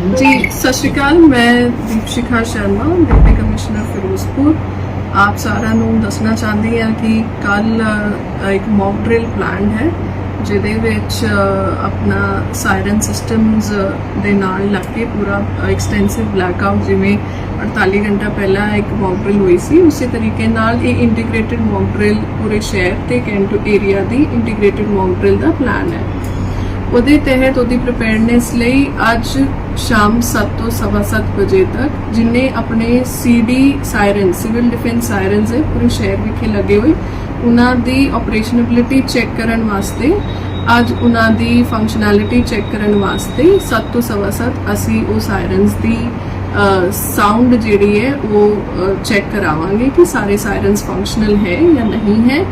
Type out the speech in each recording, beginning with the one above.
ਜੀ, ਸਤਿ ਸ਼੍ਰੀ ਅਕਾਲ, ਮੈਂ ਦੀਪ ਸ਼ਿਖਾ ਸ਼ਰਮਾ ਡਿਪਟੀ ਕਮਿਸ਼ਨਰ ਫਿਰੋਜ਼ਪੁਰ। ਆਪ ਸਾਰਿਆਂ ਨੂੰ ਦੱਸਣਾ ਚਾਹੁੰਦੀ ਹਾਂ ਕਿ ਕੱਲ ਇੱਕ ਮੌਕ ਡ੍ਰਿਲ ਪਲਾਨ ਹੈ, ਜਿਹਦੇ ਵਿੱਚ ਆਪਣਾ ਸਾਇਰਨ ਸਿਸਟਮਸ ਦੇ ਨਾਲ ਲੱਗ ਕੇ ਪੂਰਾ ਐਕਸਟੈਂਸਿਵ ਬਲੈਕ ਆਊਟ ਜਿਵੇਂ 48 ਘੰਟਾ ਪਹਿਲਾਂ ਇੱਕ ਮੌਕ ਡ੍ਰਿਲ ਹੋਈ ਸੀ, ਉਸੇ ਤਰੀਕੇ ਨਾਲ ਇਹ ਇੰਟੀਗ੍ਰੇਟਿਡ ਮੌਕ ਡ੍ਰਿਲ ਪੂਰੇ ਸ਼ਹਿਰ ਤੇ ਕੈਂਟੂ ਏਰੀਆ ਦੀ ਇੰਟੀਗ੍ਰੇਟਿਡ ਮੌਕ ਡ੍ਰਿਲ ਦਾ ਪਲਾਨ ਹੈ। ਉਹਦੇ ਤਹਿਤ ਉਹਦੀ ਪ੍ਰਿਪੇਅਰਨੈਸ ਲਈ ਅੱਜ ਸ਼ਾਮ 7 ਤੋਂ ਸਵਾ ਸੱਤ ਵਜੇ ਤੱਕ ਜਿਨੇ ਆਪਣੇ CD siren civil defence sirens ਹੈ, ਪੂਰੇ ਸ਼ਹਿਰ ਵਿਖੇ ਲੱਗੇ ਹੋਏ, ਉਹਨਾਂ ਦੀ ਆਪਰੇਸ਼ਨੈਬਿਲਿਟੀ ਚੈੱਕ ਕਰਨ ਵਾਸਤੇ, ਅੱਜ ਉਹਨਾਂ ਦੀ ਫੰਕਸ਼ਨੈਲਿਟੀ ਚੈੱਕ ਕਰਨ ਵਾਸਤੇ 7 ਤੋਂ ਸਵਾ ਸੱਤ ਅਸੀਂ ਉਹ ਸਾਇਰਨਸ ਦੀ ਸਾਊਂਡ ਜਿਹੜੀ ਹੈ, ਉਹ ਚੈੱਕ ਕਰਾਵਾਂਗੇ ਕਿ ਸਾਰੇ ਸਾਇਰਨਸ ਫੰਕਸ਼ਨਲ ਹੈ ਜਾਂ ਨਹੀਂ ਹੈ।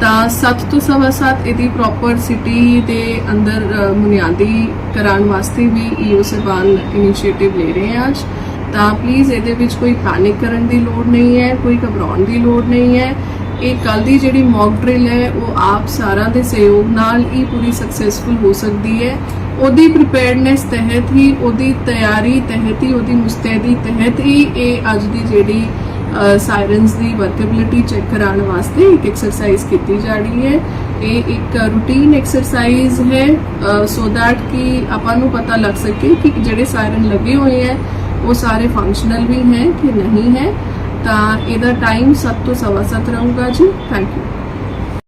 ਤਾਂ 7 ਤੋਂ ਸਵਾ ਸੱਤ ਇਹਦੀ ਪ੍ਰੋਪਰ ਸਿਟੀ ਦੇ ਅੰਦਰ ਅ, ਬੁਨਿਆਦੀ ਕਰਾਉਣ ਵਾਸਤੇ ਵੀ ਈਓ ਸਬਾਨ ਇਨੀਸ਼ੀਏਟਿਵ ਲੈ ਰਹੇ ਹਾਂ ਅੱਜ। ਤਾਂ ਪਲੀਜ਼ ਇਹਦੇ ਵਿੱਚ ਕੋਈ ਪੈਨਿਕ ਕਰਨ ਦੀ ਲੋੜ ਨਹੀਂ ਹੈ ਕੋਈ ਘਬਰਾਉਣ ਦੀ ਲੋੜ ਨਹੀਂ ਹੈ। ਇਹ ਕੱਲ ਦੀ ਜਿਹੜੀ ਮੌਕ ਡਰਿਲ ਹੈ ਉਹ ਆਪ ਸਾਰਾ ਦੇ ਸਹਿਯੋਗ ਨਾਲ ਹੀ ਪੂਰੀ ਸਕਸੈਸਫੁਲ ਹੋ ਸਕਦੀ ਹੈ। ਉਹਦੀ ਪ੍ਰੀਪੇਅਰਡਨੈਸ ਤਹਿਤ ਹੀ ਉਹਦੀ ਤਿਆਰੀ ਤਹਿਤ ਹੀ ਉਹਦੀ ਮੁਸਤੈਦੀ ਤਹਿਤ ਹੀ ਇਹ ਅੱਜ ਦੀ ਜਿਹੜੀ ਸਾਇਰਨਸ ਦੀ ਵਰਕੇਬਿਲਿਟੀ ਚੈੱਕ ਕਰਾਉਣ ਵਾਸਤੇ ਇੱਕ ਐਕਸਰਸਾਈਜ਼ ਕੀਤੀ ਜਾ ਰਹੀ ਹੈ। ਇਹ ਇੱਕ ਰੂਟੀਨ ਐਕਸਰਸਾਈਜ਼ ਹੈ ਸੋ ਦੈਟ ਕਿ ਆਪਾਂ ਨੂੰ ਪਤਾ ਲੱਗ ਸਕੇ ਕਿ ਜਿਹੜੇ ਸਾਇਰਨ ਲੱਗੇ ਹੋਏ ਹੈ, ਉਹ ਸਾਰੇ ਫੰਕਸ਼ਨਲ ਵੀ ਹੈ ਕਿ ਨਹੀਂ ਹੈ। ਤਾਂ ਇਹਦਾ ਟਾਈਮ 7 ਤੋਂ ਸਵਾ ਸੱਤ ਰਹੂਗਾ ਜੀ। Thank you